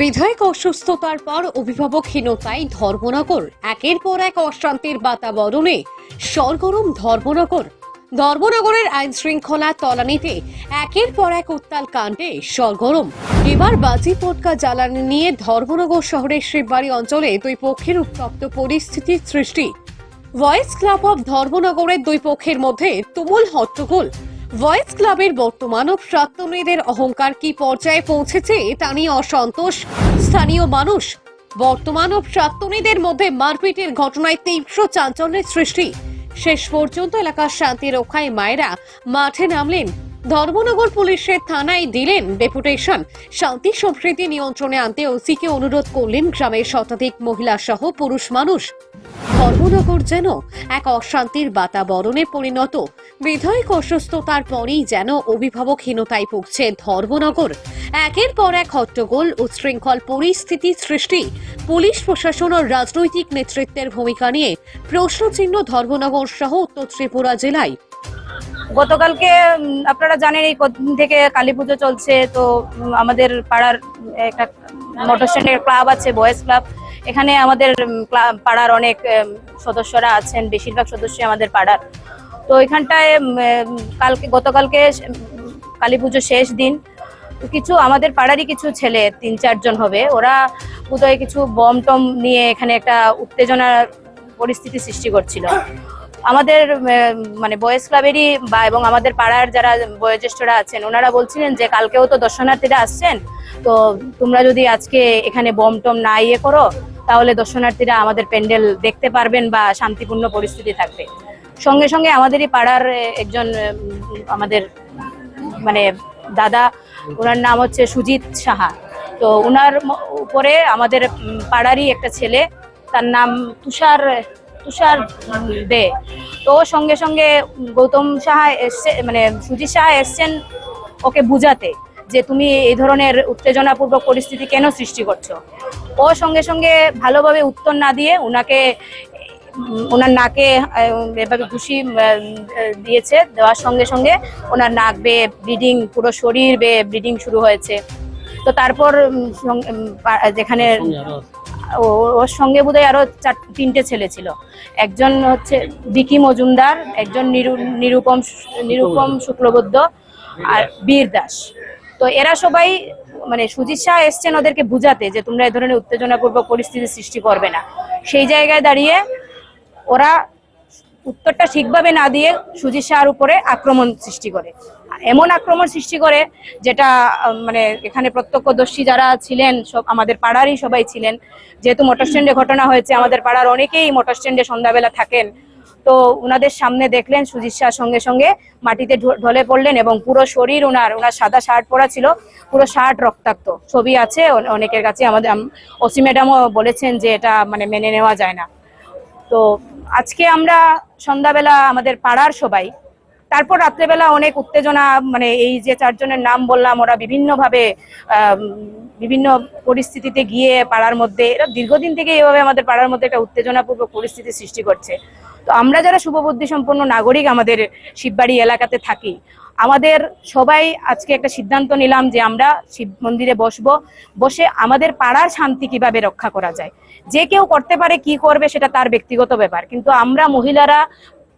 বিধায়ক অসুস্থতার পর অভিভাবকহীনতায় ধর্মনগর। একের পর এক অশান্তির বাতাবরণে সরগরম ধর্মনগর। ধর্মনগরের আইন শৃঙ্খলা তলানিতে একের পর এক উত্তাল কাণ্ডে সরগরম। এবার বাজি পটকা জ্বালানি নিয়ে ধর্মনগর শহরের শিববাড়ি অঞ্চলে দুই পক্ষের উত্তপ্ত পরিস্থিতির সৃষ্টি। ভয়েস ক্লাব অফ ধর্মনগরের দুই পক্ষের মধ্যে তুমুল হট্টগোল। ভয়েস ক্লাবের বর্তমান ও প্রাক্তনীদের অহংকার কি পর্যায়ে পৌঁছেছে তা নিয়ে অসন্তোষ। স্থানীয় মানুষ, বর্তমান ও প্রাক্তনীদের মধ্যে মারপিটের ঘটনায় তীব্র চাঞ্চল্যের সৃষ্টি। শেষ পর্যন্ত এলাকার শান্তি রক্ষায় মায়েরা মাঠে নামলেন। ধর্মনগর পুলিশের থানায় দিলেন ডেপুটেশন। শান্তি সম্প্রীতি নিয়ন্ত্রণে আনতে ওসিকে অনুরোধ করলেন গ্রামের শতাধিক মহিলা সহ পুরুষ মানুষ। ধর্মনগর যেন এক অশান্তির বাতাবরণে পরিণত। বিধায়ক অসুস্থতার পরেই যেন অভিভাবকহীনতায় ভুগছে ধর্মনগর। একের পর এক হট্টগোল উচ্ছৃঙ্খল পরিস্থিতি সৃষ্টি। পুলিশ প্রশাসন ও রাজনৈতিক নেতৃত্বের ভূমিকা নিয়ে প্রশ্নচিহ্ন ধর্মনগর সহ উত্তর ত্রিপুরা জেলায়। গতকালকে আপনারা জানেন এই থেকে কালী পুজো চলছে, তো আমাদের পাড়ার একটা মোটর স্ট্যান্ডের ক্লাব আছে, বয়েজ ক্লাব। এখানে আমাদের পাড়ার অনেক সদস্যরা আছেন, বেশিরভাগ সদস্যই আমাদের পাড়ার। তো এখানটায় কালকে, গতকালকে কালী পুজো শেষ দিন। কিছু আমাদের পাড়ারই কিছু ছেলে, তিন চারজন হবে, ওরা বোধহয় কিছু বম টম নিয়ে এখানে একটা উত্তেজনার পরিস্থিতি সৃষ্টি করছিল। আমাদের মানে বয়েজ ক্লাবেরই বা এবং আমাদের পাড়ার যারা বয়োজ্যেষ্ঠরা আছেন, ওনারা বলছিলেন যে কালকেও তো দর্শনার্থীরা আসছেন, তো তোমরা যদি আজকে এখানে বম টম না ইয়ে করো, তাহলে দর্শনার্থীরা আমাদের প্যান্ডেল দেখতে পারবেন বা শান্তিপূর্ণ পরিস্থিতি থাকবে। সঙ্গে সঙ্গে আমাদেরই পাড়ার একজন আমাদের মানে দাদা, ওনার নাম হচ্ছে সুজিত সাহা। তো ওনার উপরে আমাদের পাড়ারই একটা ছেলে, তার নাম তুষার তুষার দে। তো সঙ্গে সঙ্গে গৌতম সাহা এসছে মানে সুজিত সাহা এসছেন ওকে বুঝাতে যে তুমি এই ধরনের উত্তেজনাপূর্বক পরিস্থিতি কেন সৃষ্টি করছ। ও সঙ্গে সঙ্গে ভালোভাবে উত্তর না দিয়ে ওনাকে ওনার নাকে এভাবে ঘুষি দিয়েছে দেওয়ার সঙ্গে সঙ্গে ওনার নাক বেয়ে ব্লিডিং পুরো শরীর বেয়ে ব্লিডিং শুরু হয়েছে। তো তারপর যেখানে ওর সঙ্গে বোধহয় আরও চার তিনটে ছেলে ছিল। একজন হচ্ছে বিকি মজুমদার একজন নিরু- নিরুপম নিরুপম শুক্লবদ্ধ আর বীর দাস। তো এরা সবাই মানে সুজিত শাহ এসছেন ওদেরকে বুঝাতে যে তোমরা এ ধরনের উত্তেজনাপূর্বক পরিস্থিতি সৃষ্টি করবে না। সেই জায়গায় দাঁড়িয়ে ওরা উত্তরটা ঠিকভাবে না দিয়ে সুজিত শাহর উপরে আক্রমণ সৃষ্টি করে। এমন আক্রমণ সৃষ্টি করে যেটা মানে এখানে প্রত্যক্ষদর্শী যারা ছিলেন, সব আমাদের পাড়ারই সবাই ছিলেন। যেহেতু মোটর স্ট্যান্ডে ঘটনা হয়েছে, আমাদের পাড়ার অনেকেই মোটর স্ট্যান্ডে সন্ধ্যাবেলা থাকেন। তো ওনাদের সামনে দেখলেন সুজিত শাহ সঙ্গে সঙ্গে মাটিতে ঢলে পড়লেন এবং পুরো শরীর ওনার ওনার সাদা শার্ট পরা ছিল, পুরো শার্ট রক্তাক্ত। ছবি আছে অনেকের কাছে আমাদের, আম- ওসি ম্যাডামও বলেছেন যে এটা মানে মেনে নেওয়া যায় না। তো আজকে আমরা সন্ধ্যাবেলা আমাদের পাড়ার সবাই, তারপর রাত্রেবেলা অনেক উত্তেজনা মানে এই যে চারজনের নাম বললাম, ওরা বিভিন্নভাবে বিভিন্ন পরিস্থিতিতে গিয়ে পাড়ার মধ্যে, এরা দীর্ঘদিন থেকে এইভাবে আমাদের পাড়ার মধ্যে একটা উত্তেজনাপূর্ব পরিস্থিতি সৃষ্টি করছে। তো আমরা যারা শুভবুদ্ধি সম্পন্ন নাগরিক আমাদের শিববাড়ি এলাকাতে থাকি, আমাদের সবাই আজকে একটা সিদ্ধান্ত নিলাম যে আমরা শিব মন্দিরে বসবো। বসে আমাদের পাড়ার শান্তি কীভাবে রক্ষা করা যায়? যে কেউ করতে পারে, কি করবে সেটা তার ব্যক্তিগত ব্যাপার। কিন্তু আমরা মহিলারা,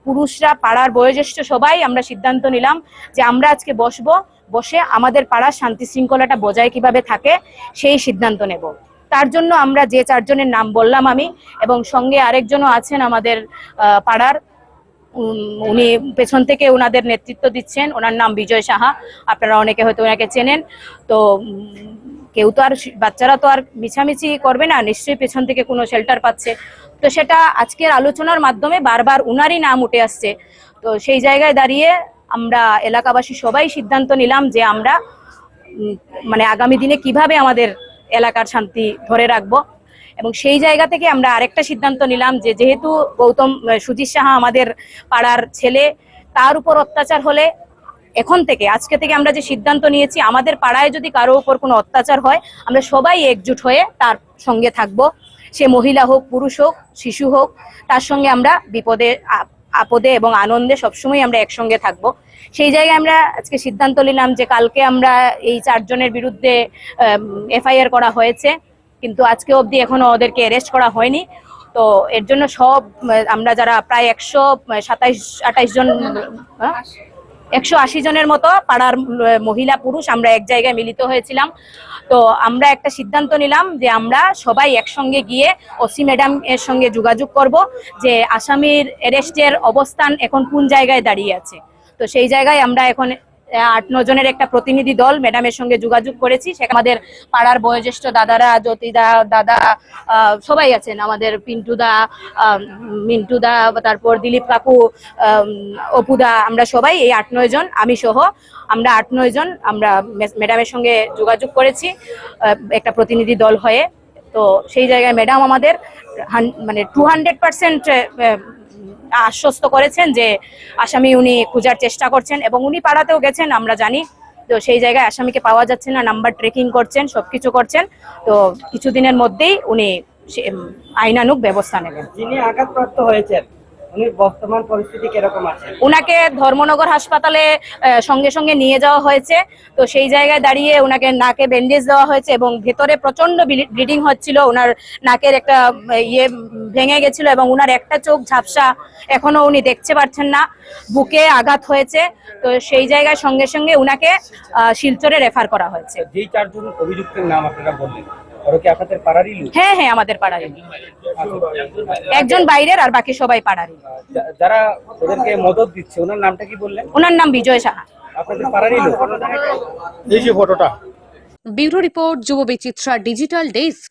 পুরুষরা, পাড়ার বয়োজ্যেষ্ঠ সবাই আমরা সিদ্ধান্ত নিলাম যে আমরা আজকে বসবো। বসে আমাদের পাড়ার শান্তি শৃঙ্খলাটা বজায় কীভাবে থাকে, সেই সিদ্ধান্ত নেব। তার জন্য আমরা যে চারজনের নাম বললাম আমি, এবং সঙ্গে আরেকজনও আছেন আমাদের পাড়ার। উনি পেছন থেকে ওনাদের নেতৃত্ব দিচ্ছেন। ওনার নাম বিজয় সাহা। আপনারা অনেকে হয়তো ওনাকে চেনেন। তো কেউ তো আর বাচ্চারা তো আর মিছামিছি করবে না। নিশ্চয়ই পেছন থেকে কোনো শেল্টার পাচ্ছে। তো সেটা আজকের আলোচনার মাধ্যমে বারবার উনারই নাম উঠে আসছে। তো সেই জায়গায় দাঁড়িয়ে আমরা এলাকাবাসী সবাই সিদ্ধান্ত নিলাম যে আমরা মানে আগামী দিনে কীভাবে আমাদের এলাকার শান্তি ধরে রাখব। এবং সেই জায়গা থেকে আমরা আরেকটা সিদ্ধান্ত নিলাম যে যেহেতু গৌতম সুজিত সাহা আমাদের পাড়ার ছেলে, তার উপর অত্যাচার হলে এখন থেকে, আজকে থেকে আমরা যে সিদ্ধান্ত নিয়েছি, আমাদের পাড়ায় যদি কারও উপর কোনো অত্যাচার হয়, আমরা সবাই একজুট হয়ে তার সঙ্গে থাকব। সে মহিলা হোক, পুরুষ হোক, শিশু হোক, তার সঙ্গে আমরা বিপদে আপদে এবং আনন্দে সবসময় আমরা একসঙ্গে থাকব। সেই জায়গায় আমরা আজকে সিদ্ধান্ত নিলাম যে কালকে আমরা এই চারজনের বিরুদ্ধে এফআইআর করা হয়েছে। কিন্তু আজকে অবধি এখনও ওদেরকে অ্যারেস্ট করা হয়নি। তো এর জন্য সব আমরা যারা প্রায় একশো সাতাইশ, আঠাইশ জন হ্যাঁ? একশো আশি জনের মতো পাড়ার মহিলা, পুরুষ আমরা এক জায়গায় মিলিত হয়েছিলাম। তো আমরা একটা সিদ্ধান্ত নিলাম যে আমরা সবাই একসঙ্গে গিয়ে ওসি ম্যাডাম এর সঙ্গে যোগাযোগ করব যে আসামির অ্যারেস্টের অবস্থান এখন কোন জায়গায় দাঁড়িয়ে আছে। তো সেই জায়গায় আমরা এখন আট জনের একটা প্রতিনিধি দল ম্যাডামের সঙ্গে যোগাযোগ করেছি। সেখানে আমাদের পাড়ার বয়োজ্যেষ্ঠ দাদারা, জ্যোতিদা দাদা সবাই আছেন। আমাদের পিন্টুদা মিন্টুদা তারপর দিলীপ কাকু অপুদা আমরা সবাই এই আট জন, আমি সহ আমরা আট জন আমরা ম্যাডামের সঙ্গে যোগাযোগ করেছি একটা প্রতিনিধি দল হয়ে। তো সেই জায়গায় ম্যাডাম আমাদের মানে টু হান্ড্রেড পার্সেন্ট আশ্বস্ত করেছেন যে আসামি উনি খোঁজার চেষ্টা করছেন এবং উনি পাড়াতেও গেছেন, আমরা জানি। তো সেই জায়গায় আসামিকে পাওয়া যাচ্ছে না, নাম্বার ট্রেকিং করছেন, সবকিছু করছেন। তো কিছুদিনের মধ্যেই উনি আইনানুক ব্যবস্থা নেবেন। যিনি আঘাতপ্রাপ্ত হয়েছেন উনি বর্তমান পরিস্থিতি কীরকম আছে? ওনাকে ধর্মনগর হাসপাতালে সঙ্গে সঙ্গে নিয়ে যাওয়া হয়েছে। তো সেই জায়গায় দাঁড়িয়ে ওনাকে নাকে ব্যান্ডেজ দেওয়া হয়েছে এবং ভেতরে প্রচণ্ড ব্লিডিং হচ্ছিল। ওনার নাকের একটা ইয়ে ভেঙে গেছিল এবং ওনার একটা চোখ ঝাপসা এখনও উনি দেখতে পাচ্ছেন না। বুকে আঘাত হয়েছে। তো সেই জায়গায় সঙ্গে সঙ্গে ওনাকে শিলচরে রেফার করা হয়েছে। যেই চারজন অভিযুক্তের নাম আপনারা বললেন। ওরা কি আপনাদের পাড়ারই লোক? হ্যাঁ হ্যাঁ আমাদের পাড়ারই একজন বাইরের আর বাকি সবাই পাড়ারই। যারা ওদেরকে মদত দিচ্ছে ওনার নামটা কি বললেন? ওনার নাম বিজয় সাহা। আপনাদের পাড়ারই লোক? এই যে ফটোটা। ব্যুরো রিপোর্ট যুব বিচিত্রা ডিজিটাল ডেস্ক।